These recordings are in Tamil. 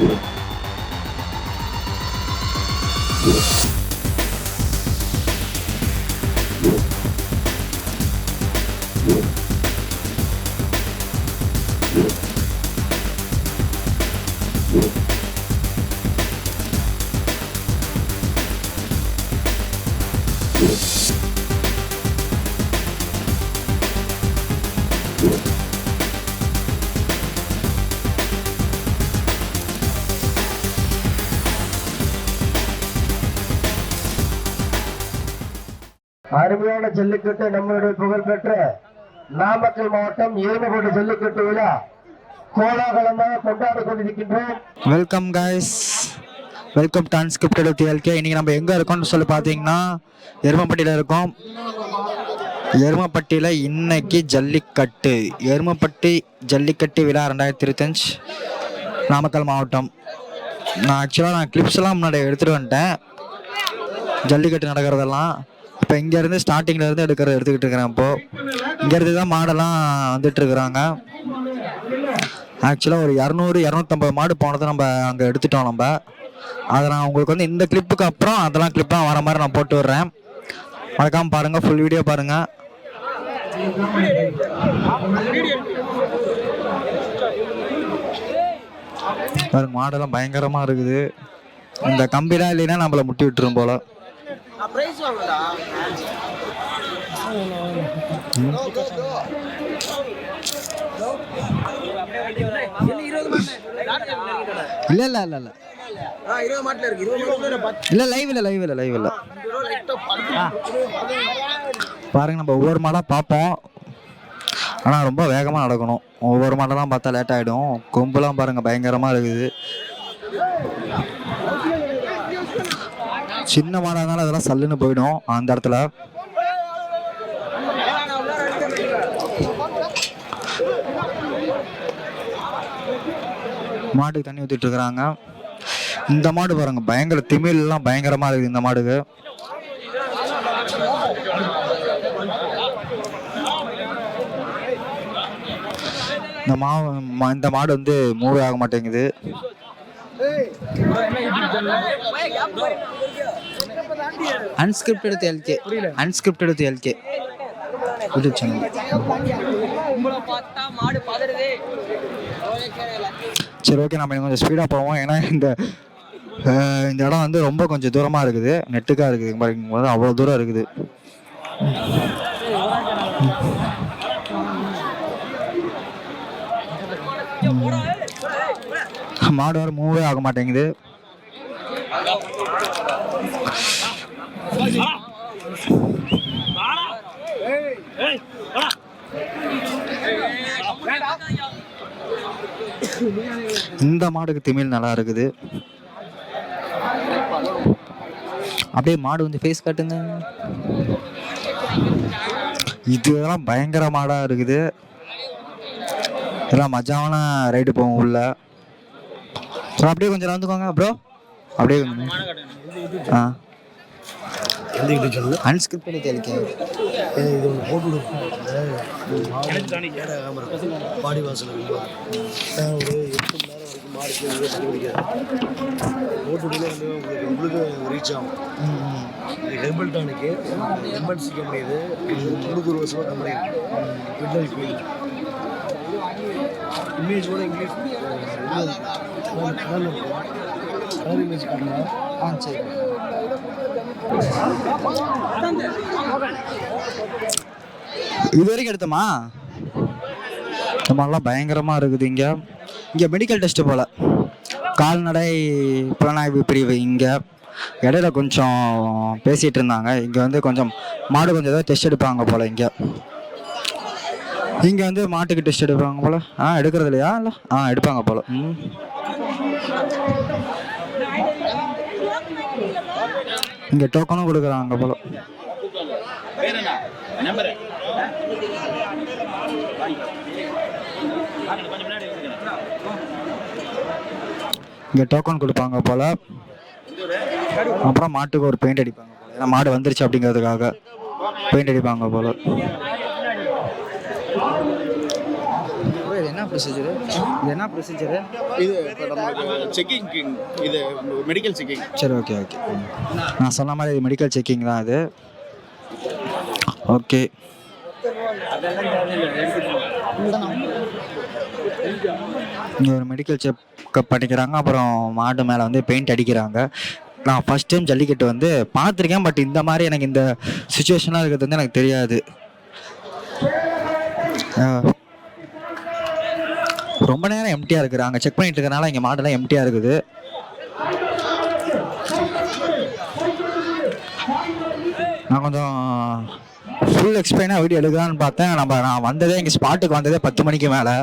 you. அருமையான ஜல்லிக்கட்டு நம்மளுடைய புகழ்பெற்ற நாமக்கல் மாவட்டம் ஏழுமோடு ஜல்லிக்கட்டு விழா கோலாகலமாக கொண்டாடி கொண்டிருக்கின்றோம். Welcome guys welcome transcripted unscripted L K இன்றைக்கி நம்ம எங்கே இருக்கோம்னு சொல்லி பார்த்தீங்கன்னா எருமப்பட்டியில் இருக்கோம். எருமப்பட்டியில் இன்னைக்கு ஜல்லிக்கட்டு எருமப்பட்டி ஜல்லிக்கட்டு விழா ரெண்டாயிரத்தி இருபத்தஞ்சு நாமக்கல் மாவட்டம். நான் ஆக்சுவலாக நான் கிளிப்ஸ்லாம் முன்னாடி எடுத்துகிட்டு வந்துட்டேன். ஜல்லிக்கட்டு நடக்கிறதெல்லாம். இப்போ இங்கேருந்து ஸ்டார்டிங்லேருந்து எடுக்கிற எடுத்துக்கிட்டு இருக்கிறேன் இப்போது இங்கேருந்து தான் மாடெல்லாம் வந்துட்டு இருக்கிறாங்க. ஆக்சுவலாக ஒரு இரநூறு இரநூத்தம்பது மாடு போனதை நம்ம அங்கே எடுத்துட்டோம் நம்ம. அதை நான் உங்களுக்கு வந்து இந்த கிளிப்புக்கு அப்புறம் அதெல்லாம் கிளிப்லாம் வர மாதிரி நான் போட்டு விடுறேன். மறக்காமல் பாருங்கள் ஃபுல் வீடியோ பாருங்கள் பாருங்க மாடெல்லாம் பயங்கரமாக இருக்குது. இந்த கம்பிலாம் இல்லைன்னா நம்மளை முட்டி விட்டுரும் போல. இல்லை இல்லை இல்லை. இல்லை இல்லை லைவ் இல்லை லைவ் இல்லை. லைவ் இல்லை பாருங்க நம்ம ஒவ்வொரு மாடாக பார்ப்போம். ஆனால் ரொம்ப வேகமாக நடக்கணும். ஒவ்வொரு மாடெல்லாம் பார்த்தா லேட் ஆகிடும் கொம்புலாம் பாருங்கள் பயங்கரமாக இருக்குது. சின்ன மாடாக இருந்தாலும் அதெல்லாம் சல்லுன்னு போயிடும் அந்த இடத்துல. மாட்டுக்கு தண்ணி ஊற்றிட்டு இருக்கிறாங்க. இந்த மாடு பாருங்க பயங்கர திமில்லாம் பயங்கரமா இருக்குது இந்த மாடுக்கு. இந்த மா இந்த மாடு வந்து மூவே ஆக மாட்டேங்குது. Unscripted L K unscripted L K YouTube channel சரி ஓகே நம்ம இன்னும் கொஞ்சம் ஸ்பீடாக போவோம். ஏன்னா இந்த இந்த இடம் வந்து ரொம்ப கொஞ்சம் தூரமாக இருக்குது. நெட்டுக்காக இருக்குது. பாருங்க, அவ்வளோ தூரம் இருக்குது. மாடு வர மூவே ஆக மாட்டேங்குது. இந்த மாடுக்கு திமிழ் நல்லா இருக்குது. அப்படியே மாடு வந்து ஃபேஸ் காட்டுங்க. இதெல்லாம் பயங்கர மாடாக இருக்குது. இதெல்லாம் மஜாவான ரைடு போகும் உள்ள. ஸோ அப்படியே கொஞ்சம் நடந்துக்கோங்க ப்ரோ அப்படியே கொஞ்சம் ஆ. அன்ஸ்கிரிப்டட் கேள்வி இது போட்டு பாடி வாசல் ஒரு எட்டு மணி நேரம் வரைக்கும் போட்டுவிடல வந்து உங்களுக்கு உங்களுக்கு ரீச் ஆகும் ஹெர்பல் டானிக்கு ஹெர்பல் சிக்க முடியுது முந்நூறு வருஷமாக கம்பெனி ஃபீல்டு இமேஜ் கூட இங்கிலீஷ் ஆ சரி இது வரைக்கும் எடுத்தோமா? இந்த மாதிரிலாம் பயங்கரமாக இருக்குது இங்கே. இங்கே மெடிக்கல் டெஸ்ட்டு போல். கால்நடை புலனாய்வு பிரிவு இங்கே. இடையில கொஞ்சம் பேசிகிட்டு இருந்தாங்க. இங்கே வந்து கொஞ்சம் மாடு கொஞ்சம் ஏதாவது டெஸ்ட் எடுப்பாங்க போல் இங்கே. இங்கே வந்து மாட்டுக்கு டெஸ்ட் எடுப்பாங்க போல். ஆ எடுக்கிறது இல்லையா? இல்லை. ஆ எடுப்பாங்க போல். ம். இங்கே டோக்கனும் கொடுக்குறாங்க போல். இங்கே டோக்கன் கொடுப்பாங்க போல். அப்புறம் மாட்டுக்கு ஒரு பெயிண்ட் அடிப்பாங்க போல். ஏன்னா மாடு வந்துருச்சு அப்படிங்கிறதுக்காக பெயிண்ட் அடிப்பாங்க போல் இது என்ன ப்ரொசீஜர் இது என்ன ப்ரொசீஜர் இது இப்போ நமக்கு செக்கிங் இது மெடிக்கல் செக்கிங் சரி ஓகே ஓகே நான் சொன்ன மாதிரி இது மெடிக்கல் செக்கிங் தான் இது ஓகே இங்கே ஒரு மெடிக்கல் செக்அப் பண்ணிக்கிறாங்க. அப்புறம் மாடு மேலே வந்து பெயிண்ட் அடிக்கிறாங்க. நான் ஃபஸ்ட் டைம் ஜல்லிக்கட்டு வந்து பார்த்துருக்கேன். பட் இந்த மாதிரி எனக்கு இந்த சுச்சுவேஷனாக இருக்கிறது வந்து எனக்கு தெரியாது. ரொம்ப நேரம் எம்டியாக இருக்குது. அங்கே செக் பண்ணிட்டு இருக்கனால இங்கே மாடெல்லாம் எம்டியாக இருக்குது. நான் கொஞ்சம் ஃபுல் எக்ஸ்பிளைனாக வீடியோ எடுக்கலான்னு பார்த்தேன். நம்ம நான் வந்ததே இங்கே ஸ்பாட்டுக்கு வந்ததே பத்து மணிக்கு மேலே.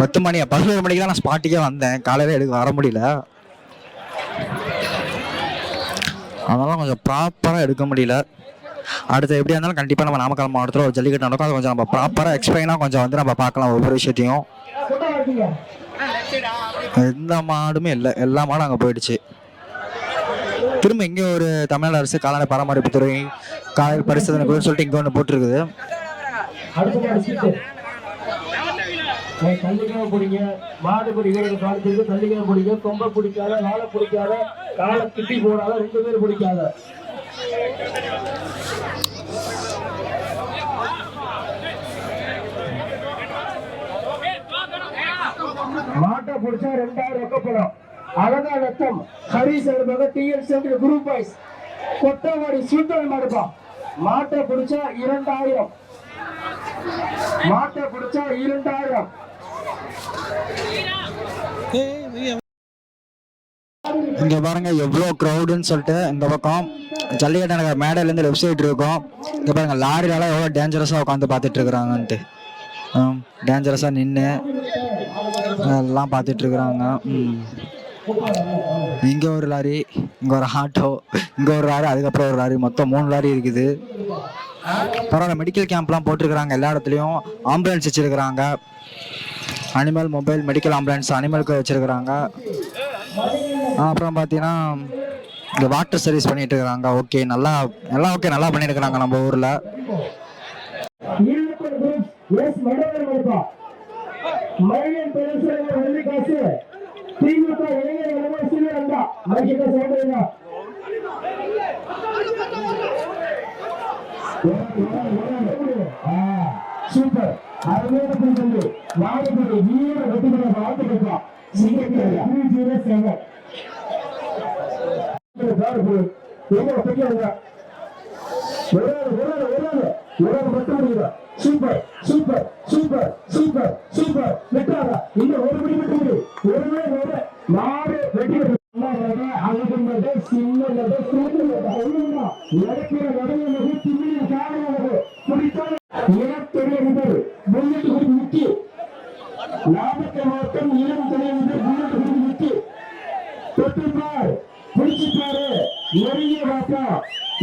பத்து மணி பதினோரு மணிக்கு தான் நான் ஸ்பாட்டுக்கே வந்தேன். காலையில் எடுக்க வர முடியல. அதனால கொஞ்சம் ப்ராப்பராக எடுக்க முடியல. அடுத்து எப்படியா இருந்தாலும் கண்டிப்பாக நம்ம நாமக்கல் மாவட்டத்தில் ஒரு ஜல்லிக்கட்டு நடக்கும். அது கொஞ்சம் நம்ம ப்ராப்பராக எக்ஸ்பிளைனாக கொஞ்சம் வந்து நம்ம பார்க்கலாம் ஒவ்வொரு விஷயத்தையும். எந்த மாடுமே இல்லை. எல்லா மாடும் அங்கே போயிடுச்சு. திரும்ப இங்கே ஒரு தமிழ்நாடு அரசு கால்நடை பராமரிப்புத்துறை காயல் பரிசோதனை குழுன்னு சொல்லிட்டு இங்கே ஒன்று போட்டிருக்குது. மாடு சீட்டு ஏய், தள்ளிக்காம பிடிங்க மாடு பிடிக்கிறது காலத்துக்கு தள்ளிக்காம பிடிங்க கொம்பை பிடிக்காத வாழை பிடிக்காத காலை கிட்டி போடாத ரெண்டு பேரும் பிடிக்காத. மாட்டை பிடிச்சா ரெண்டாயிரம் ரொக்கப்படும் அழகா ரத்தம். ஹரிஸ் என்பது D L centre group wise Kottavadi Sundaram மாடுப்பா. மாட்டை பிடிச்சா இரண்டாயிரம். மாட்டை பிடிச்சா இரண்டாயிரம். இங்க பாருங்க எவ்வளோ க்ரௌடுன்னு சொல்லிட்டு இந்த பக்கம் ஜல்லிக்கட்டு நகர் மேடையிலேருந்து லெஃப்ட் சைடு இருக்கும். இங்கே பாருங்க லாரிலலாம் எவ்வளோ டேஞ்சரஸாக உட்காந்து பார்த்துட்டு இருக்கிறாங்கன்ட்டு. டேஞ்சரஸாக நின்று எல்லாம் பார்த்துட்டு இருக்கிறாங்க இங்கே ஒரு லாரி இங்கே ஒரு ஆட்டோ இங்கே ஒரு லாரி அதுக்கப்புறம் ஒரு லாரி. மொத்தம் மூணு லாரி இருக்குது. பரவாயில்ல மெடிக்கல் கேம்ப்லாம் போட்டிருக்கிறாங்க எல்லா இடத்துலையும். ஆம்புலன்ஸ் வச்சுருக்கிறாங்க. அனிமல் மொபைல் மெடிக்கல் ஆம்புலன்ஸ் அனிமலுக்கு வச்சுருக்கிறாங்க. அப்புறம் பார்த்தீங்கன்னா இந்த வாட்டர் சர்வீஸ் பண்ணிட்டு இருக்கிறாங்க ஓகே நல்லா எல்லாம் ஓகே நல்லா பண்ணிட்டு இருக்கிறாங்க நம்ம ஊரில். மழையன் பெருசுடைய வெள்ளி காசு. திமுக இளைஞர் இளவரசி வந்தா. மைக்கிட்ட சொல்றீங்க சூப்பர். அருமையான புரிதல் நாடுபடி வீர வெற்றிகளை வாழ்த்துக்கள். சிங்கப்பூர்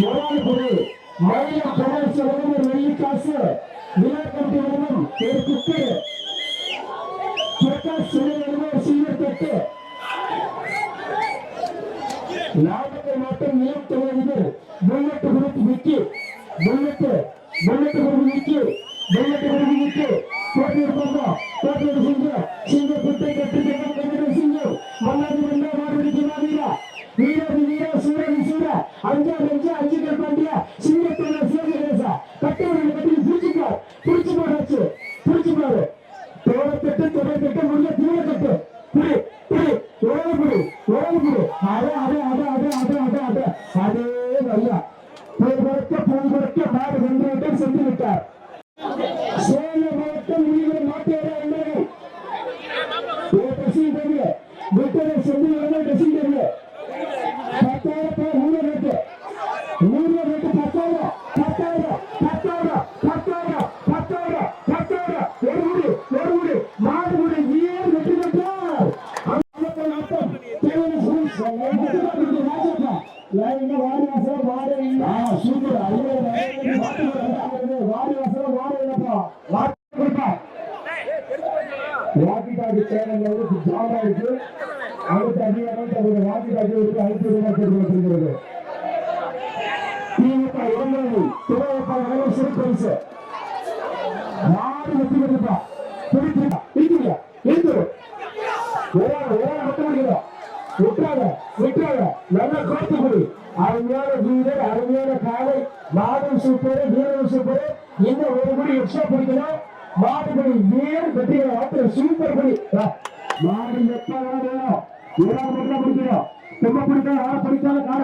எவ்வளவு பொரு மயிலம் தொடர் செலவும் ஒரு வெள்ளி காசு விழாக்கட்டி விடணும் ஒரு குத்து பிரகாஷ் சிலையிலும் ஒரு சில்வர் தட்டு நாமக்கல் மாவட்டம் இளம் தலைவர் புல்லட்டு குறிப்பு விக்கி புல்லட்டு புல்லட்டு குறிப்பு விக்கி புல்லட்டு குறிப்பு விக்கி போட்டி இருப்பாங்க போட்டி சிங்க சிங்க குட்டை கட்டு கட்டு சிங்கம் மன்னாடி மன்னா மாடு வீரா வீரதி வீரா சூரதி சூரா அஞ்சா சூப்பர் புலி மாடு எப்ப வேணும் ஏதாவது பிடிச்சா பிடிக்கிறோம் ரொம்ப பிடிச்சா யாரை பிடிச்சாலும் காரை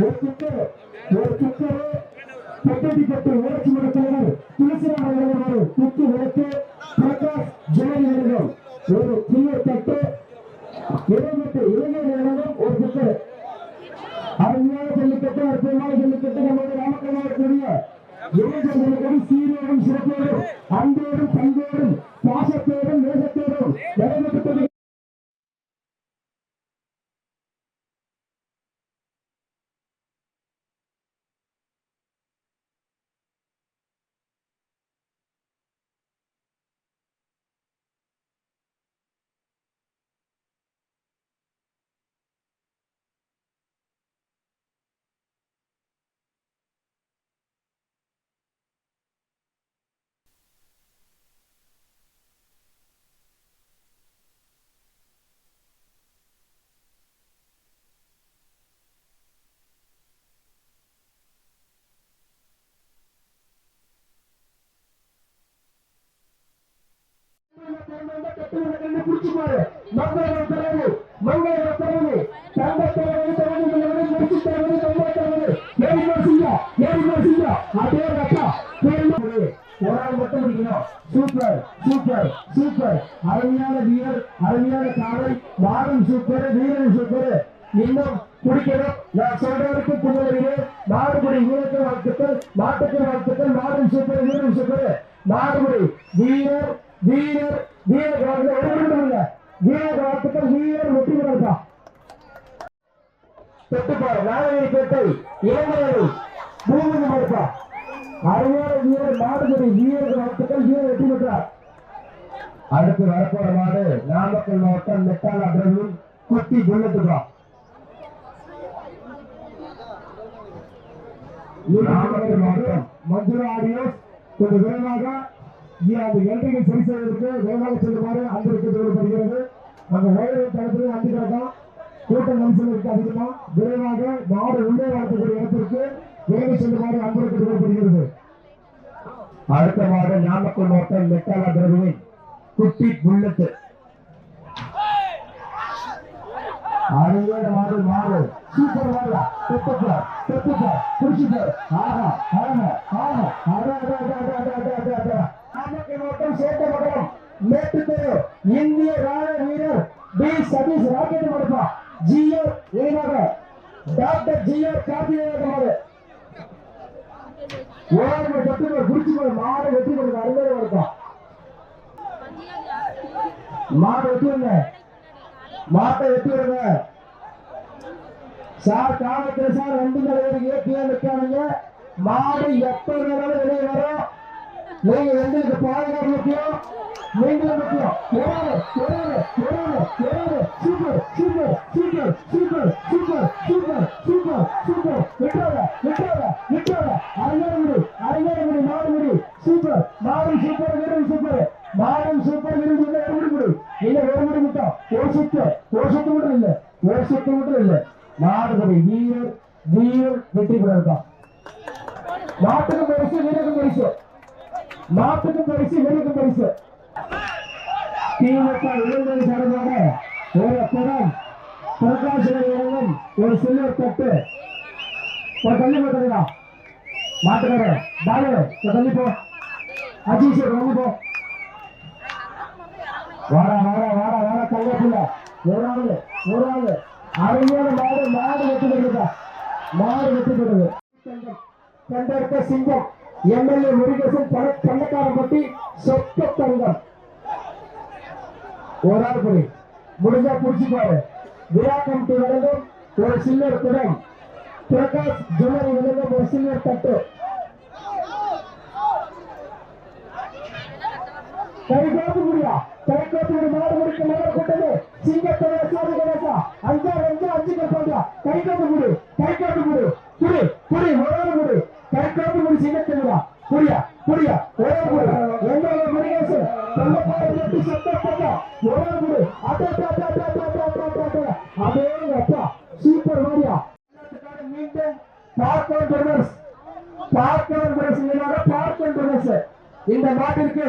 Thank you. பேட்டை இளைஞர்கள் பூமி மறுப்பா அருமையான வீரர் மாடுபடி வீரர் வாழ்த்துக்கள். வீரர் வெற்றி பெற்றார். அடுத்து வரப்போற மாடு நாமக்கல் மாவட்டம் நெட்டால் பிரபும் குட்டி புல்லட்டுப்பா நாமக்கல் மாவட்டம் மதுரை ஆடியோஸ். கொஞ்சம் விரைவாக அந்த எல்லையை சரி செய்வதற்கு விரைவாக செல்லுமாறு அன்பருக்கு தேவைப்படுகிறது அந்த ஓய்வு தளத்தில் அஞ்சு கிடக்கும் கூட்ட நெரிசலுக்கு அதிகமா விரைவாக நாடு உள்ளே நடத்தக்கூடிய இடத்திற்கு வேலை செல்லுமாறு அன்பருக்கு கூறப்படுகிறது அடுத்த மாத நாமக்கல் மாவட்டம் மெட்டாலா பிரதுவை குட்டி புல்லட்டு. அறுபது மாறு மாறு சூப்பர் மாறா தெப்பா தெப்பா குடிச்சுட்டார் ஆஹா ஆஹா ஆஹா. அடா அடா அடா அடா அடா அடா அடா நாமக்கல் மாவட்டம் சேட்டமகரம் மேட்டுத்தேரு. இந்திய ராணுவ வீரர் டி சதீஷ் ராக்கெட் மடுப்பா. ஜிஆர் நினைவாக டாக்டர் ஜிஆர் கார்த்திகேயமாக ஓரங்கள் வெற்றி குறிச்சி கொள்ள மாடு வெற்றி கொடுக்க அருமையாக மாடு வெற்றி வருங்க மாட்டை வெற்றி சார் காலத்தில் சார் வந்து நிலையில் ஏற்றியா நிற்கானுங்க மாடு எப்ப வேணாலும் வெளியே வரும். நீங்க எங்களுக்கு பாதுகாப்பு முக்கியம். நீங்களும் முக்கியம் ஒராது ஒராது ஒராது ஒராது super super super super super super super super. விட்டாத விட்டாத விட்டாத அரைஞர் முடி அரைஞர் முடி மாடு முடி சூப்பர் மாடும் சூப்பர். வீரன் சூப்பர் மாடும் சூப்பர். வீரன் சூப்பர் ஒரு முடி முடி இல்ல ஒரு முடி மட்டும் ஒரு சுத்து. ஒரு சுத்து மட்டும் இல்ல. ஒரு சுத்து மட்டும் இல்ல. மாடுபடி வீரர் வீரர் வெற்றி பெற இருக்கான் நாட்டுக்கு பரிசு வீரருக்கு பரிசு. நாட்டுக்கு பரிசு வீரருக்கு பரிசு. திமுக இளைஞர் சார்பாக ஒரு படம் பிரகாசம் ஒரு சில்வர் தட்டு. ஒரு தள்ளி போட்டுருக்கா மாட்டுக்காரு பாலு தள்ளி போ. அஜீஷ் ஒரு தள்ளி போ. வாடா வாடா வாடா வாடா தங்கப்பில்ல ஒரு ஆளு ஒரு ஆளு. அருமையான மாடு மாடு வெட்டி கொடுக்குதா மாடு வெட்டி கொடுக்குது கண்டெடுத்த சிங்கம். எம்எல்ஏ முருகேசன் பண கண்ணக்காரப்பட்டி சொக்க தங்கம் ஒரு ஆள் புடி முடிஞ்சா புடிச்சுப்பாரு. விழா கமிட்டி வழங்கும் ஒரு சில்லர் குடம். பிரகாஷ் ஜுவல்லரி வழங்கும் ஒரு சில்லர் தட்டு. கைகாத்து முடியா? கைகாத்து முடி மாடு முடிக்க மாடு கொட்டது. சிங்கத்தோட சாதி கணேசா. அஞ்சா அஞ்சு அஞ்சு கற்பாங்க கைகாத்து முடி. கைகாத்து முடி. குடி குடி ஒரு முடி. கைகாத்து முடி சிங்கத்தோட புரியா புரியா. ஒரே குரு. எங்களோட மணிகேசன் தங்க பாடம் கட்டி சத்தம் போட்டா. ஒரே குரு. அதே அப்பா. சூப்பர் மாரியா மீண்டும் பார்க்கன் பிரதர்ஸ் பார்க்கன் பிரதர்ஸ் இல்லைனாக பார்க்கன் பிரதர்ஸ் இந்த நாட்டிற்கு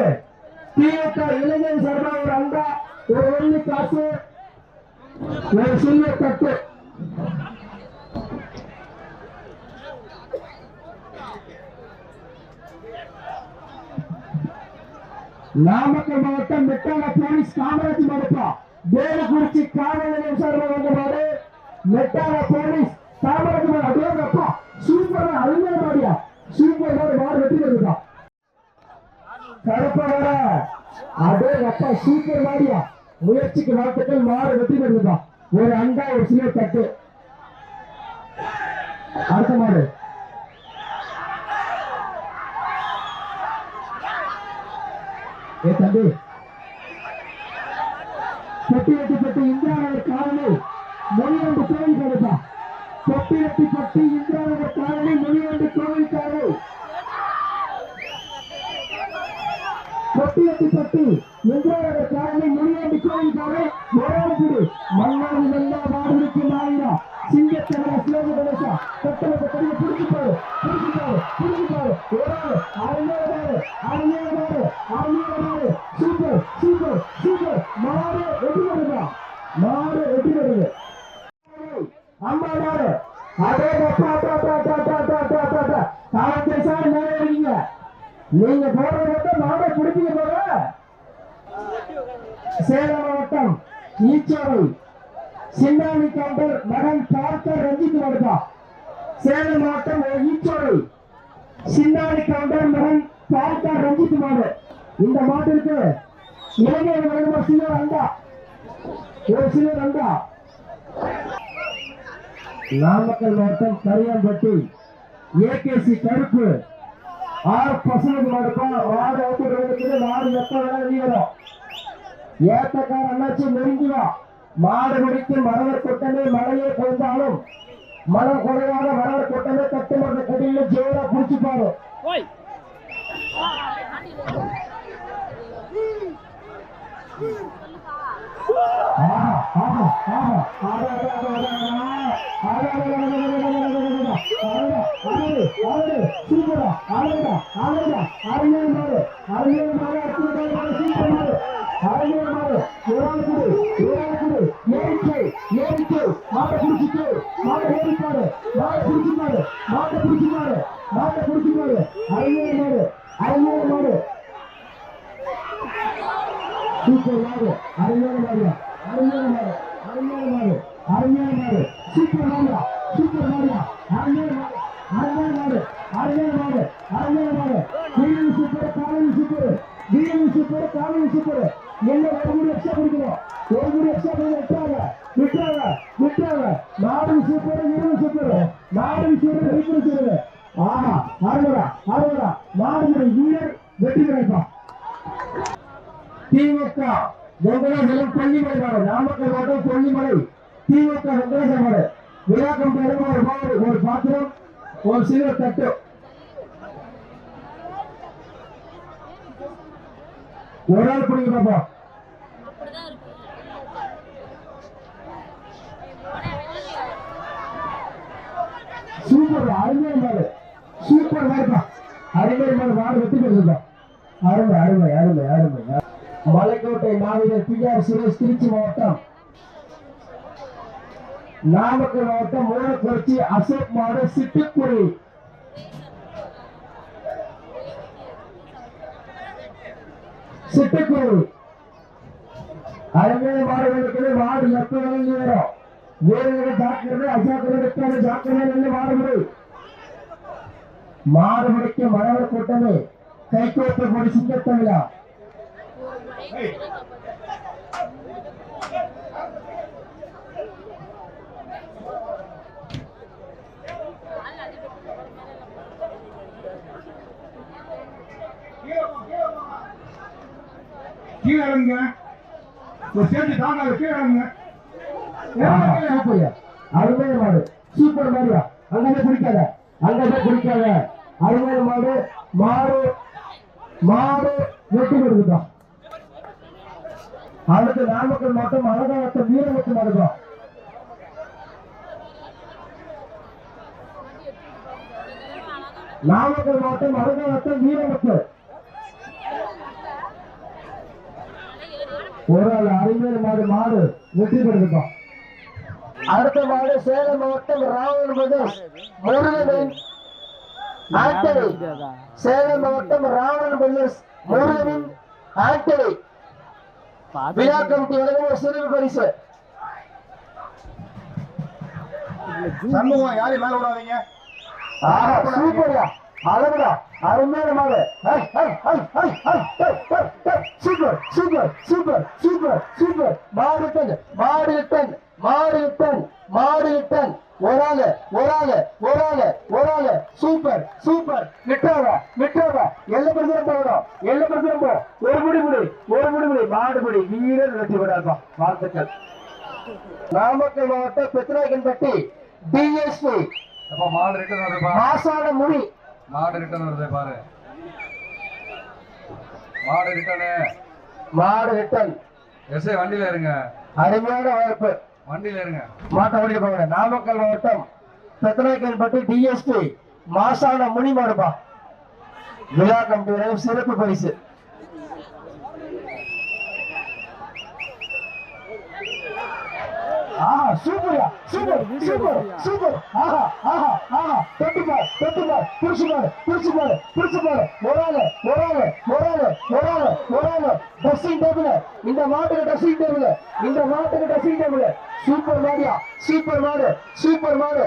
திமுக இளைஞர் சார்பாக ஒரு அண்டா ஒரு வெள்ளி காசு. ஒரு சில்வர் தட்டு. நாமக்கல் மாவட்டம் மெட்டால போலீஸ் காமராஜ் மடுப்பா வேலுக்குறிச்சி காவல் நிலையம் சார்பாக வந்த மாடு மெட்டால போலீஸ் காமராஜ் மாடு அப்பா சூப்பர் அருமையான மாடியா சூப்பர் மாடு மாடு வெட்டி வருதுதான் கருப்பவர அதே அப்பா சூப்பர் மாடியா முயற்சிக்கு வாழ்த்துக்கள் மாறு வெட்டி பெறுதுதான் ஒரு அண்டா ஒரு சில தட்டு. அடுத்த மாடு. சின்னாமி கவுண்டர் மகன் பார்க்க ரஞ்சித் வருதா சேலம் மாவட்டம் ஈச்சோடு. சின்னாமி கவுண்டர் மகன் பார்க்க ரஞ்சித் மாடு இந்த மாட்டிற்கு இளைஞர் வழங்கும் சிலர் அண்டா ஒரு சிலர் அண்டா நாமக்கல் மாவட்டம் கரியாம்பட்டி ஏகேசி கருப்பு. ஆறு பசங்க மாடுப்பா மாடு அவுட்டு மாடு எப்ப வேணா வெளியே ஏத்தக்கார அண்ணாச்சி நெருங்கிவா. மாடுபிடித்து மரவர் கொட்டமே மழையே கொண்டாலும் மழை குறையாத மரவர் கொட்டமே தட்டு மருந்து கொடியில ஜோரா குடிச்சுப்பாரு சூப்பரா அழகா அழகா அருமையான மாடு அருமையான மாடு ஒரு ஆள் பிடிங்க பாப்பா சூப்பர் அருமையான மாடு சூப்பர் மாடுப்பா அருமையான மாடு மாடு வெட்டி கொடுத்துருக்கா அருமை அருமை அருமை அருமை. மலைக்கோட்டை மாவீரர் பி ஆர் சுரேஷ் திருச்சி மாவட்டம். நாமக்கல் மாவட்டம் மூலக்குறிச்சி அசோக் மாடு சிட்டுக்குடி. சிட்டுக்குரு அழகான மாடுகளுக்கு மாடு எப்ப வழங்குகிறோம். வீரர்கள் ஜாக்கிரதை அஜாக்கிரதை ஜாக்கிரதை நல்ல மாடுபடு மாடுபடிக்கு மரவர் கூட்டமே கைகோட்டக்கூடிய சிங்கத்தமிழா. கீழே இறங்குங்க. ஒரு சேர்த்து தாங்க கீழே இறங்குங்க. அருமையான மாடு. சூப்பர் மாடியா அங்க போய் குடிக்காத. அங்க போய் குடிக்காத. அருமையான மாடு. மாடு. மாடு வெட்டி கொடுக்குதோம் அடுத்து நாமக்கல் மாவட்டம் அழகாவட்டம் வீரமட்டம் மாடுதோம் நாமக்கல் மாவட்டம் அழகாவட்டம் வீரமட்டம் ஒரு ஆள் அருமையான மாடு மாடு வெற்றி பெறுதுப்பா அடுத்த மாடு சேலம் மாவட்டம் ராவண பிரதேஷ் முருகனின் ஆண்டனி சேலம் மாவட்டம் ராவண பிரதேஷ் முருகனின் ஆண்டனி விழா கமிட்டி வழங்கும் ஒரு சிறப்பு பரிசு. சண்முகம் யாரையும் மேல விடாதீங்க. ஆஹா சூப்பர்யா. அழகுடா அருமையான ஐ. Super super super super super மாடு டன் மாடு டன் மாடு டன் மாடு டன் ஒரு ஆளு ஒரு ஆளு ஒரு ஆளு ஒரு ஆளு சூப்பர் சூப்பர். விட்டாவா விட்டாவா எல்ல பிரச்சனை போகணும் எல்ல பிரச்சனை போ. ஒரு முடி முடி ஒரு முடி முடி மாடு முடி வீரர் வெற்றி விடாப்பா வாழ்த்துக்கள். நாமக்கல் மாவட்டம் பெத்ராயக்கன்பட்டி டிஎஸ்பி மாசான முடி. மாடு ரிட்டர்ன் வருது பாரு. மாடு ரிட்டர்னு மாடு ரிட்டன் எஸ்ஐ வண்டியில இருங்க அருமையான வாய்ப்பு. வண்டியில இருங்க மாட்ட ஓடிட்டு போங்க. நாமக்கல் மாவட்டம் பெத்தநாயக்கன்பட்டி டிஎஸ்பி மாசான முனி மாடுப்பா. விழா கமிட்டி வழங்கும் சிறப்பு பரிசு. ஆஹா சூப்பர்யா சூப்பர் சூப்பர் சூப்பர். ஆஹா ஆஹா ஆஹா. தொட்டு பார் தொட்டு பார். புடிச்சு பாரு புடிச்சு பாரு புடிச்சு பாரு. ஒரு ஆளு ஒரு ஆளு ஒரு ஆளு ஒரு ஆளு ஒரு ஆளு ட்ரெஸ்ஸிங் டேபிள் இந்த மாட்டுக்கு ட்ரெஸ்ஸிங் டேபிள் இந்த மாட்டுக்கு ட்ரெஸ்ஸிங் டேபிள் சூப்பர் மாடியா சூப்பர் மாடு சூப்பர் மாடு.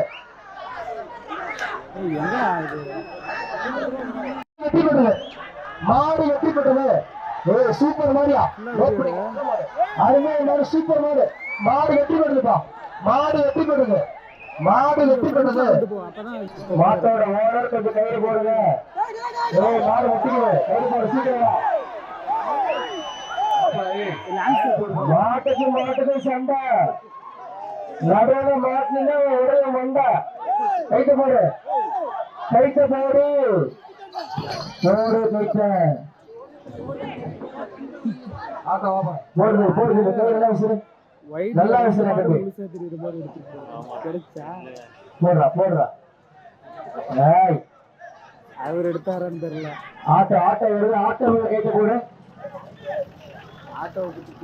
வெற்றி பெற்றது மாடு வெற்றி பெற்றது சூப்பர் மாடியா? மாடு சூப்பர் மாடு. மாடு வெற்றி பெற்றதுப்பா மாடு வெற்றி பெற்றது மாடு வெற்றி பெற்றது மாட்டோட ஓனர் கொஞ்சம் கயிறு போடுங்க. ஏய் மாடு வெட்டிக்குது கயிறு போடு சீக்கிரம். மாட்டுக்கு மாட்டுக்கு சண்டை. நடுவில் மாட்டினா ஒரே மண்டை. கைட்டு போடு. கைட்டு போடு. போடு கைட்ட ஆட்டோ வாப்பா போடுது போடுது. கயிறு விசிறு நல்லா தம்பி போடுறா போடுறா. ஏய். அவர் எடுத்தாரான்னு தெரியல. ஆட்டோ ஆட்டோ வருது ஆட்டோ கைட்டு போடு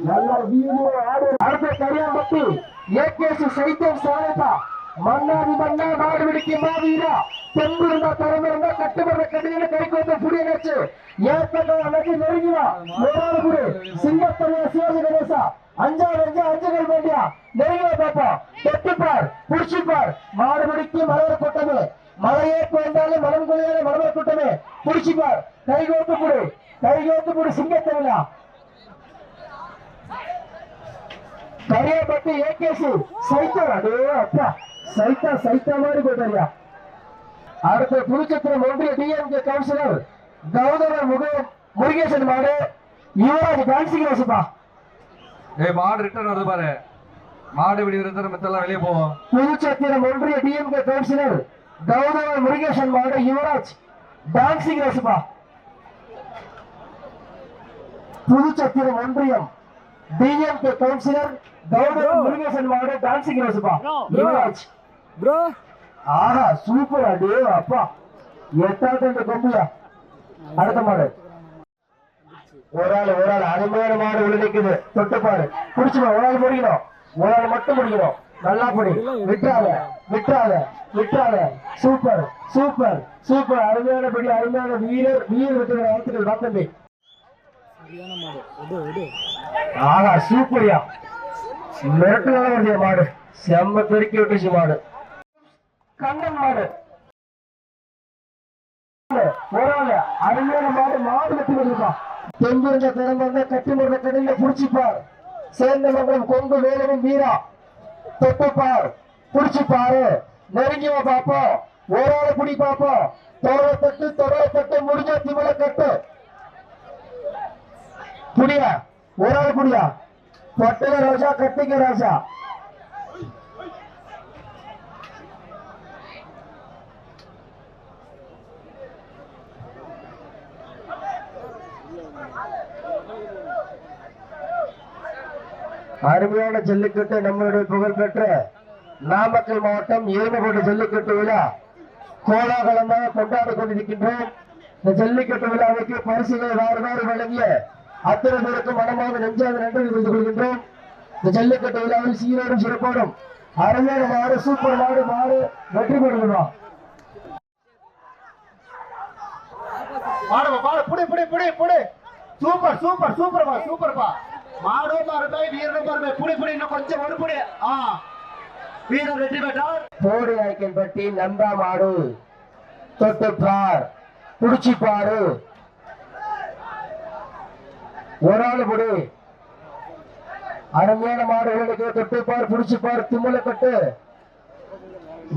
நல்ல வீடியோ ஆடு அடுத்த கரியாம்பட்டி ஏகேசி சைத்தம் சாலைப்பா மன்னாதி மன்னா மாடு பிடிக்கும் மாவீரா. தெம்பு இருந்தா திறமை இருந்தா கட்டுப்படுற கடிதம் கை கோத்த புடியாச்சு ஏத்தங்க அழகு நெருங்கிவா ஒரு புடி சிங்கத்தமிழ சிவாஜி கணேசா அஞ்சாவது அஞ்சு அஞ்சுகள் வேண்டியா நெருங்கிவா பாப்பா. தொட்டுப்பார் புடிச்சுப்பார். மாடு பிடிக்கும் மலர் கூட்டமே. மலையே போயிருந்தாலும் மனம் கொள்ளையான மலர் கூட்டமே. புடிச்சுப்பார். கை கோத்து புடி கை கோத்து புடி சிங்கத்தமிழா கரியாப்பட்டி ஏகேசி. சைத்தா அடே அப்பா. சைத்தா சைத்தா மாதிரி போயிட்டாரியா அடுத்த புதுச்சத்திரம் ஒன்றிய டிஎம்கே கவுன்சிலர் கௌதமர் முக முருகேசன் மாடு. யுவராஜ் டான்சிங் வசுப்பா ஏய் மாடு ரிட்டர்ன் வருது பாரு. மாடு விடி ரிட்டர்ன் மத்தெல்லாம் வெளியே போவோம். புதுச்சத்திரம் ஒன்றிய டிஎம்கே கவுன்சிலர் கௌதமர் முருகேசன் மாடு யுவராஜ். டான்சிங் வசுப்பா புதுச்சத்திரம் ஒன்றியம் டிஎம்கே கவுன்சிலர் கௌதமர் முருகேசன் மாடு டான்சிங் வசுப்பா யுவராஜ். ப்ரோ ஆஹா சூப்பர் அடே அப்பா. எட்டாவது இந்த கொம்பியா அடுத்த மாடு. ஒரு ஆள் ஒரு ஆள். அருமையான மாடு உள்ள நிக்குது. தொட்டு பாரு. புடிச்சுமா ஒரு ஆள் முடிக்கணும் ஒரு ஆள் மட்டும் முடிக்கணும் நல்லா புடி. விட்டுறாத. விட்டுறாத. விட்டுறாத. சூப்பர் சூப்பர் சூப்பர் அருமையான படி. அருமையான வீரர். வீரர் விட்டுற வாழ்த்துக்கள் வா தம்பி. சரியான மாடு. விடு விடு. ஆஹா சூப்பர்யா மிரட்டலான வண்டிய மாடு. செம்ம பெருக்கி விட்டுச்சு மாடு. கண்ணன் மாடு. ஒரு ஆளு. அருமையான மாடு. மாடு வெட்டி கொண்டிருக்கான் தெம்பிருந்த திறந்த கட்டி முறை கடையில புடிச்சுப்பார். சேர்ந்த கொங்கு வேலவன் வீரா. தொட்டுப்பார் புடிச்சுப்பாரு. நெருங்கி வா பாப்போம் ஒரு ஆளு புடி பாப்போம் தோலை தட்டு தொலை தட்டு முடிஞ்ச திமிழ கட்டு. புடியா? ஒரு ஆள் புடியா? பட்டுல ரோஜா கட்டிக்க ராஜா. அருமையான ஜல்லிக்கட்டு நம்மளுடைய புகழ்பெற்ற நாமக்கல் மாவட்டம் ஏழுமகோட்டை ஜல்லிக்கட்டு விழா கோலாகலமாக கொண்டாடி கொண்டிருக்கின்றோம். இந்த ஜல்லிக்கட்டு விழாவுக்கு பரிசுகளை வாரி வழங்கிய அத்தனை பேருக்கும் மனமாக நெஞ்சாக நன்றி தெரிவித்துக் கொள்கின்றோம். இந்த ஜல்லிக்கட்டு விழாவில் சீரோடும் சிறப்போடும் அருமையான மாறு சூப்பர் மாடு மாறு வெற்றி பெறுகிறோம். பாடு புடி புடி புடி புடி. சூப்பர் சூப்பர் சூப்பர்பா சூப்பர்பா மாடும் மருமை வீரனும் மருமை புடி புடி இன்னும் கொஞ்சம் ஒரு புடி. ஆ வீரர் வெற்றி பெற்றார். கோடி நாய்க்கன் பட்டி நம்பா மாடு. தொட்டு பார். புடிச்சு பாரு. ஒரு ஆளு புடி. அருமையான மாடுகளுக்கு தொட்டு பார் புடிச்சு பார் திமில கட்டு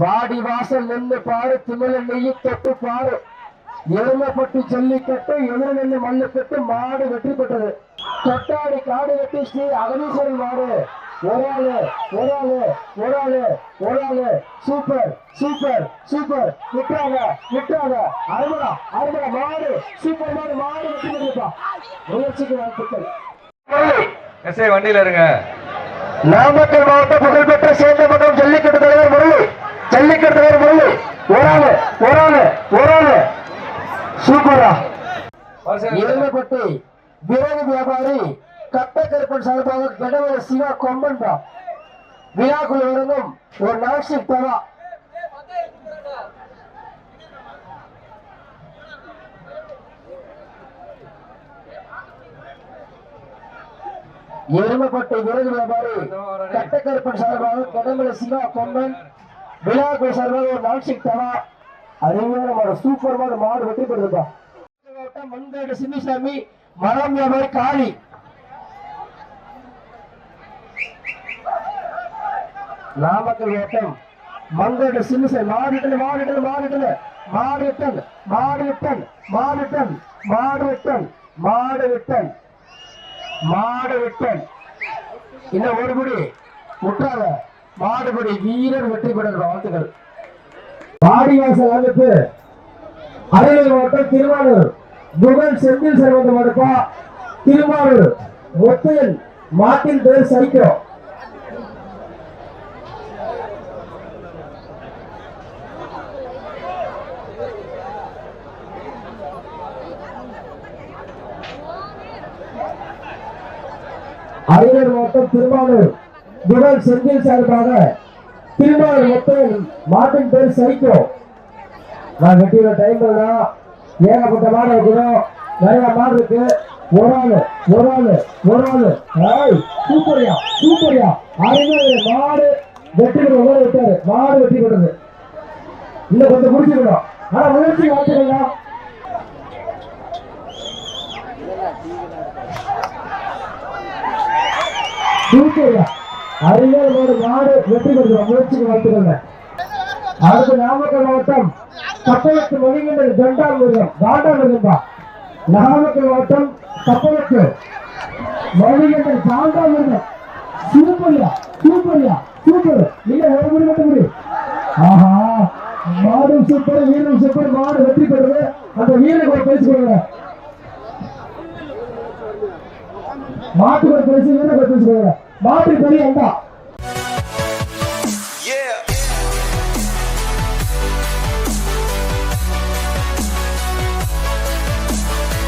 வாடி வாசல் நின்று பாரு திமில நெய்யி தொட்டு பாரு. எருமைப்பட்டு ஜல்லிக்கட்டு எதிர நின்று மல்லு கட்டு மாடு வெற்றி பெற்றது. தொட்டாடி காடு வெட்டி ஸ்ரீ அகனீஸ்வரன் மாடு ஒரு ஆளு ஒரு ஆளு ஒரு ஆளு ஒரு ஆளு. Super super super. விட்டுறாங்க விட்டுறாங்க அருமடா அருமடா மாடு. சூப்பர் மாடு மாடு வெற்றி பெற்றிருப்பா முயற்சிக்கு வாழ்த்துக்கள். எஸ்ஐ வண்டியில இருங்க. நாமக்கல் மாவட்ட புகழ்பெற்ற சேந்தமங்கலம் ஜல்லிக்கட்டு தலைவர் முரளி. ஜல்லிக்கட்டு தலைவர் முரளி. ஒரு ஆளு ஒரு ஆளு ஒரு ஆளு. சூப்பரா. எருமப்பட்டி விறகு வியாபாரி கட்டக்கருப்பன் சார்பாக கடவுள சிவா கொம்பன்பா விழாக்குள் வழங்கும் ஒரு நாசிக் தவா. எருமப்பட்ட விறகு வியாபாரி கட்டக்கருப்பன் சார்பாக கடவுள சிவா கொம்பன். விழாக்குள் சார்பாக ஒரு நாசிக் தவா. அருமையான மாடு சூப்பர் மாடு மாடு வெற்றி பெறுதுப்பா. மண்காடு சிமிசாமி மரம் எவர் காளி நாமக்கல் ஓட்டம் மங்கோடு சின்னிசாமி மாடிட்டன் மாடிட்டன் மாடிட்டன் மாடிட்டன் மாடிட்டன் மாடிட்டன் மாடிட்டன் மாடு விட்டன் மாடு இன்னும் ஒரு குடி முற்றாத மாடுபடி வீரர் வெற்றி பெற வாழ்த்துக்கள். வாடிவாசல் அமைப்பு அரியலூர் மாவட்டம் திருவாரூர் புகழ் செந்தில் சர்வந்த மடுப்பா திருவாரூர் ஒத்தையன் மாட்டின் பேர் சரிக்கிறோம் அரியலூர் மாவட்டம் திருவாரூர். புகழ் செந்தில் சார்பாக திருவாரூர் ஒத்தையன் மாட்டின் பேர் சரிக்கிறோம் நான் வெட்டின டைம் தான் ஏகப்பட்ட மாடு வைக்கணும் நிறைய மாடு இருக்கு. ஒரு ஆளு ஒரு ஆளு ஒரு ஆளு. ஏய் சூப்பரியா சூப்பரியா. அருமையா மாடு வெட்டி கொடுக்க ஓட விட்டாரு மாடு வெட்டி கொடுது இன்னும் கொஞ்சம் முடிச்சுக்கணும் ஆனா முயற்சி வாழ்த்துக்கலாம் சூப்பரியா. அருமையான மாடு மாடு வெட்டி கொடுக்குறோம் முயற்சிக்கு வாழ்த்துக்கங்க அடுத்து நாமக்கல் மாவட்டம் கப்பலுக்கு மிருகம் கண்டாமிருகம் காண்டாமிருகம்பா நாமக்கல் மாவட்டம் கப்பலுக்கு மணிகண்டன் காண்டாமிருகம் சூப்பரியா சூப்பரியா சூப்பர் நீங்க ஒரு மணி மட்டும் முடி ஆஹா. மாடும் சூப்பர் வீரன் சூப்பர் மாடு வெற்றி பெறுது. அந்த வீரனுக்கு ஒரு பரிசு கொடுங்க மாட்டுக்கு ஒரு பரிசு வீரனுக்கு ஒரு பரிசு கொடுங்க மாட்டு பெரிய அண்டா.